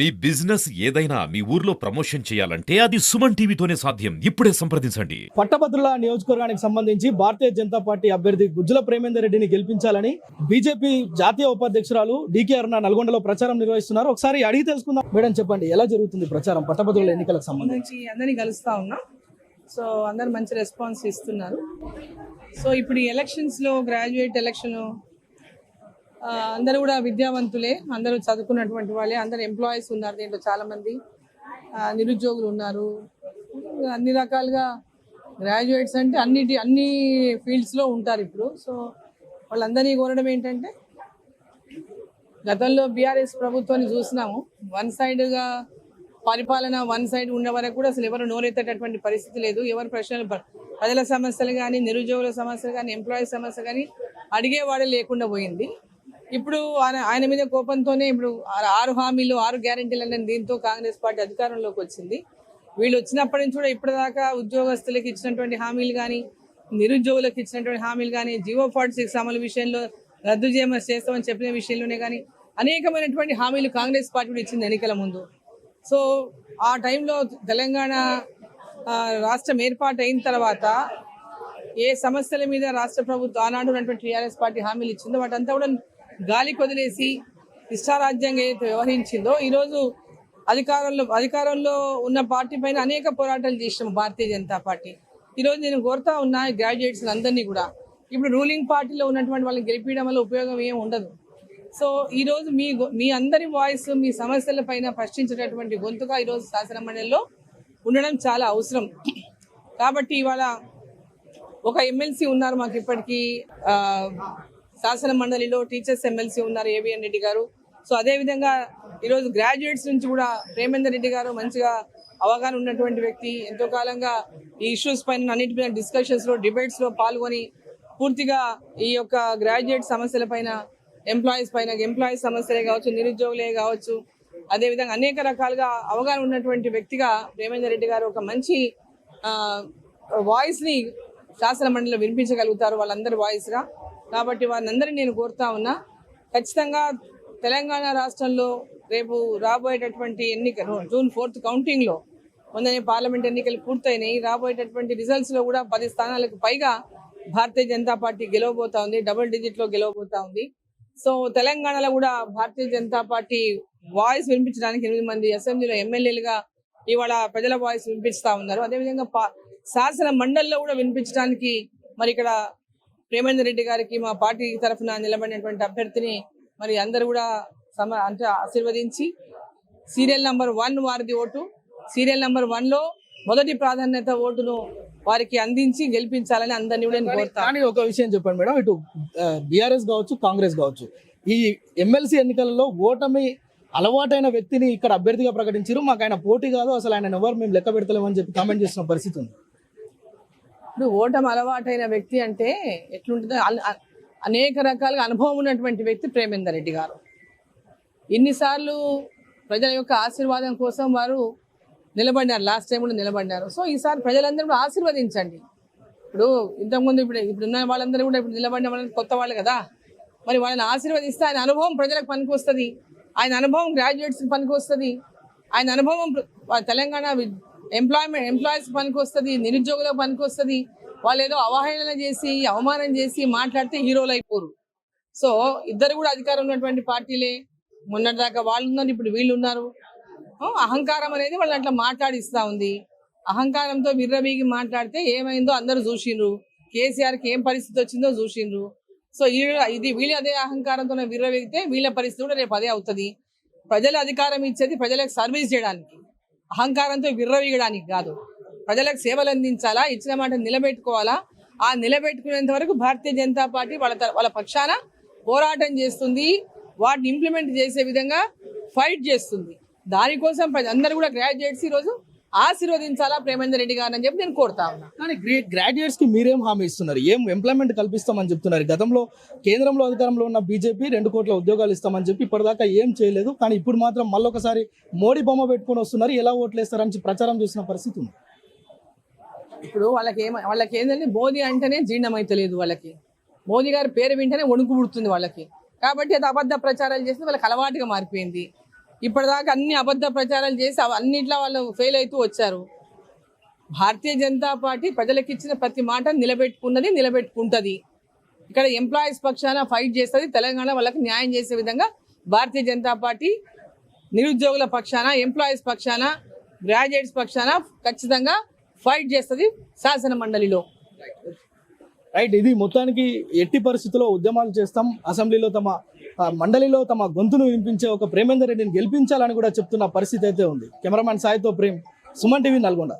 మీ business ఏదైనా మీ ఊర్లో promotion చేయాలంటే అది సుమన్ టీవీతోనే సాధ్యం. ఇప్పుడే సంప్రదించండి. పట్టభద్రుల నియోజకవర్గానికి సంబంధించి భారతీయ జనతా పార్టీ అభ్యర్థి గుజ్జల ప్రేమేందర్ రెడ్డిని గెలిపించాలని బీజేపీ జాతీయ ఉపాధ్యక్షురాలు డీకే అరుణ నల్గొండలో ప్రచారం నిర్వహిస్తున్నారు. ఒకసారి అడిగి తెలుసుకుందాం. మేడం చెప్పండి ఎలా జరుగుతుంది ప్రచారం పట్టభద్రుల ఎన్నికలకు సంబంధించి? అందరినీ కలుస్తూ ఉన్నాం. సో అందరు మంచి రెస్పాన్స్ ఇస్తున్నారు. సో ఇప్పుడు ఈ ఎలక్షన్స్లో గ్రాడ్యుయేట్ ఎలక్షన్ అందరూ కూడా విద్యావంతులే అందరూ చదువుకున్నటువంటి వాళ్ళే అందరు ఎంప్లాయీస్ ఉన్నారు దీంట్లో చాలామంది. ఆ, నిరుద్యోగులు ఉన్నారు. అన్ని రకాలుగా గ్రాడ్యుయేట్స్ అంటే అన్నిటి అన్ని ఫీల్డ్స్లో ఉంటారు ఇప్పుడు. సో వాళ్ళందరినీ కోరడం ఏంటంటే గతంలో బీఆర్ఎస్ ప్రభుత్వాన్ని చూసినాము. వన్ సైడ్గా పరిపాలన వన్ సైడ్ ఉన్న వరకు కూడా అసలు ఎవరు నోరెత్తేటటువంటి పరిస్థితి లేదు. ఎవరు ప్రశ్నలు ప్రజల సమస్యలు కానీ నిరుద్యోగుల సమస్యలు కానీ ఎంప్లాయీ సమస్య కానీ అడిగేవాడే లేకుండా పోయింది. ఇప్పుడు ఆయన ఆయన మీద కోపంతోనే ఇప్పుడు ఆరు హామీలు ఆరు గ్యారెంటీలు అనే దీంతో కాంగ్రెస్ పార్టీ అధికారంలోకి వచ్చింది. వీళ్ళు వచ్చినప్పటి నుంచి కూడా ఇప్పటిదాకా ఉద్యోగస్తులకు ఇచ్చినటువంటి హామీలు కానీ నిరుద్యోగులకు ఇచ్చినటువంటి హామీలు కానీ జియో ఫార్టీ సిక్స్ అమలు విషయంలో రద్దు చేయమని చేస్తామని చెప్పిన విషయంలోనే కానీ అనేకమైనటువంటి హామీలు కాంగ్రెస్ పార్టీ కూడా ఇచ్చింది ఎన్నికల ముందు. సో ఆ టైంలో తెలంగాణ రాష్ట్రం ఏర్పాటు అయిన తర్వాత ఏ సమస్యల మీద రాష్ట్ర ప్రభుత్వం ఆనాడు ఉన్నటువంటి టీఆర్ఎస్ పార్టీ హామీలు ఇచ్చిందో వాటంతా కూడా గాలి కొదిలేసి ఇష్టారాజ్యంగా ఏదైతే వ్యవహరించిందో ఈరోజు అధికారంలో అధికారంలో ఉన్న పార్టీ పైన అనేక పోరాటాలు చేసినాం భారతీయ జనతా పార్టీ. ఈరోజు నేను కోరుతా ఉన్నా గ్రాడ్యుయేట్స్ అందరినీ కూడా. ఇప్పుడు రూలింగ్ పార్టీలో ఉన్నటువంటి వాళ్ళని గెలిపించడం వల్ల ఉపయోగం ఏం ఉండదు. సో ఈరోజు మీ గొ- మీ అందరి వాయిస్ మీ సమస్యల పైన ప్రశ్నించేటటువంటి గొంతుగా ఈరోజు శాసన మండలిలో ఉండడం చాలా అవసరం. కాబట్టి ఇవాళ ఒక ఎమ్మెల్సీ ఉన్నారు మాకు ఇప్పటికీ శాసన మండలిలో టీచర్స్ ఎమ్మెల్సీ ఉన్నారు ఏవిఎన్ రెడ్డి గారు. సో అదే విధంగా ఈరోజు గ్రాడ్యుయేట్స్ నుంచి కూడా ప్రేమేందర్ రెడ్డి గారు మంచిగా అవగాహన ఉన్నటువంటి వ్యక్తి. ఎంతో కాలంగా ఈ ఇష్యూస్ పైన అన్నిటి మీద డిస్కషన్స్ పాల్గొని పూర్తిగా ఈ యొక్క గ్రాడ్యుయేట్ సమస్యల పైన ఎంప్లాయీస్ పైన ఎంప్లాయీస్ సమస్యలే కావచ్చు నిరుద్యోగులే కావచ్చు అదేవిధంగా అనేక రకాలుగా అవగాహన ఉన్నటువంటి వ్యక్తిగా ప్రేమేందర్ రెడ్డి గారు ఒక మంచి వాయిస్ని శాసన మండలిలో వినిపించగలుగుతారు వాళ్ళందరి వాయిస్గా కాబట్టి వారిని నేను కోరుతా ఉన్నా ఖచ్చితంగా తెలంగాణ రాష్ట్రంలో రేపు రాబోయేటటువంటి ఎన్నికలు జూన్ ఫోర్త్ కౌంటింగ్లో మొన్ననే పార్లమెంట్ ఎన్నికలు పూర్తయినాయి. రాబోయేటటువంటి రిజల్ట్స్లో కూడా పది స్థానాలకు పైగా భారతీయ జనతా పార్టీ గెలవబోతా ఉంది. డబుల్ డిజిట్లో గెలవబోతా ఉంది. సో తెలంగాణలో కూడా భారతీయ జనతా పార్టీ వాయిస్ వినిపించడానికి ఎనిమిది మంది అసెంబ్లీలో ఎమ్మెల్యేలుగా ఇవాళ ప్రజల వాయిస్ వినిపిస్తా ఉన్నారు. అదేవిధంగా పా- శాసన మండలిలో కూడా వినిపించడానికి మరి ఇక్కడ ప్రేమేందర్ రెడ్డి గారికి మా పార్టీ తరఫున నిలబడినటువంటి అభ్యర్థిని మరి అందరూ కూడా సమ అంటే ఆశీర్వదించి సీరియల్ నంబర్ వన్ వారిది ఓటు. సీరియల్ నంబర్ వన్లో మొదటి ప్రాధాన్యత ఓటును వారికి అందించి గెలిపించాలని అందరినీ కూడా నేను కోరుతాను కానీ ఒక విషయం చెప్పండి మేడం. ఇటు బీఆర్ఎస్ కావచ్చు కాంగ్రెస్ కావచ్చు. ఈ ఎమ్మెల్సీ ఎన్నికలలో ఓటమి అలవాటైన వ్యక్తిని ఇక్కడ అభ్యర్థిగా ప్రకటించారు మాకు ఆయన పోటీ కాదు. అసలు ఆయన ఎవరు మేము లెక్క పెడతలేమని చెప్పి కామెంట్ చేసిన పరిస్థితి ఉంది. ఇప్పుడు ఓటమి అలవాటైన వ్యక్తి అంటే ఎట్లుంటుందో అనేక రకాలుగా అనుభవం ఉన్నటువంటి వ్యక్తి ప్రేమేందర్ రెడ్డి గారు. ఇన్నిసార్లు ప్రజల యొక్క ఆశీర్వాదం కోసం వారు నిలబడినారు లాస్ట్ టైం కూడా నిలబడినారు. సో ఈసారి ప్రజలందరూ కూడా ఆశీర్వదించండి. ఇప్పుడు ఇంతకుముందు ఇప్పుడు ఇప్పుడు ఉన్న వాళ్ళందరూ కూడా ఇప్పుడు నిలబడిన వాళ్ళని కొత్త వాళ్ళు కదా. మరి వాళ్ళని ఆశీర్వదిస్తే ఆయన అనుభవం ప్రజలకు పనికి వస్తుంది ఆయన అనుభవం గ్రాడ్యుయేట్స్ పనికి వస్తుంది ఆయన అనుభవం తెలంగాణ ఎంప్లాయ్మెంట్ ఎంప్లాయీస్ పనికి వస్తుంది నిరుద్యోగులకు పనికి వస్తుంది వాళ్ళు ఏదో అవహేళన చేసి అవమానం చేసి మాట్లాడితే హీరోలు అయిపోరు. సో ఇద్దరు కూడా అధికారం ఉన్నటువంటి పార్టీలే. మొన్నటిదాకా వాళ్ళు ఉన్నారు ఇప్పుడు వీళ్ళు ఉన్నారు. అహంకారం అనేది వాళ్ళని అట్లా మాట్లాడిస్తూ ఉంది. అహంకారంతో విర్రబీగి మాట్లాడితే ఏమైందో అందరూ చూసిండ్రు. కేసీఆర్కి ఏం పరిస్థితి వచ్చిందో చూసిండ్రు. సో ఈ- ఇది వీళ్ళు అదే అహంకారంతో విర్రవీగితే వీళ్ళ పరిస్థితి కూడా రేపు అదే అవుతుంది. ప్రజలు అధికారం ఇచ్చేది ప్రజలకు సర్వీస్ చేయడానికి. అహంకారంతో విర్రవీయడానికి కాదు. ప్రజలకు సేవలు అందించాలా ఇచ్చిన మాట నిలబెట్టుకోవాలా? ఆ నిలబెట్టుకునేంత వరకు భారతీయ జనతా పార్టీ వాళ్ళ త- వాళ్ళ పక్షాన పోరాటం చేస్తుంది. వాటిని ఇంప్లిమెంట్ చేసే విధంగా ఫైట్ చేస్తుంది. దానికోసం అందరూ కూడా గ్రాడ్యుయేట్స్ ఈరోజు ఆశీర్వదించాలా ప్రేమేందర్ రెడ్డి గారు అని చెప్పి నేను కోరుతా ఉన్నా. కానీ గ్రాడ్యుయేట్స్కి మీరేం హామీ ఇస్తున్నారు? ఏం ఎంప్లాయ్మెంట్ కల్పిస్తామని చెప్తున్నారు? గతంలో కేంద్రంలో అధికారంలో ఉన్న బీజేపీ రెండు కోట్ల ఉద్యోగాలు ఇస్తామని చెప్పి ఇప్పటిదాకా ఏం చేయలేదు. కానీ ఇప్పుడు మాత్రం మళ్ళొకసారి మోడీ బొమ్మ పెట్టుకొని వస్తున్నారు. ఎలా ఓట్లేస్తారని ప్రచారం చేసిన పరిస్థితి ఉంది. ఇప్పుడు వాళ్ళకి ఏమ వాళ్ళకి ఏంటంటే మోదీ అంటేనే జీర్ణమైతలేదు వాళ్ళకి. మోదీ గారి పేరు వింటేనే వణుకు పుడుతుంది వాళ్ళకి. కాబట్టి అది అబద్ధ ప్రచారాలు చేస్తే వాళ్ళకి అలవాటుగా మారిపోయింది. ఇప్పటిదాకా అన్ని అబద్ధ ప్రచారాలు చేసి అవ- అన్నిట్లో వాళ్ళు ఫెయిల్ అవుతూ వచ్చారు. భారతీయ జనతా పార్టీ ప్రజలకు ఇచ్చిన ప్రతి మాట నిలబెట్టుకున్నది నిలబెట్టుకుంటుంది. ఇక్కడ ఎంప్లాయీస్ పక్షాన ఫైట్ చేస్తుంది తెలంగాణ వాళ్ళకి న్యాయం చేసే విధంగా భారతీయ జనతా పార్టీ నిరుద్యోగుల పక్షాన ఎంప్లాయీస్ పక్షాన గ్రాడ్యుయేట్స్ పక్షాన ఖచ్చితంగా ఫైట్ చేస్తుంది శాసన మండలిలో. రైట్ ఇది మొత్తానికి ఎట్టి పరిస్థితుల్లో ఉద్యమాలు చేస్తాం అసెంబ్లీలో తమ మండలిలో తమ గొంతును వినిపించే ఒక ప్రేమేందర్ రెడ్డిని గెలిపించాలని కూడా చెప్తున్న పరిస్థితి అయితే ఉంది. కెమెరామ్యాన్ సాయితో ప్రేమ్ సుమన్ టీవీ నల్గొండ.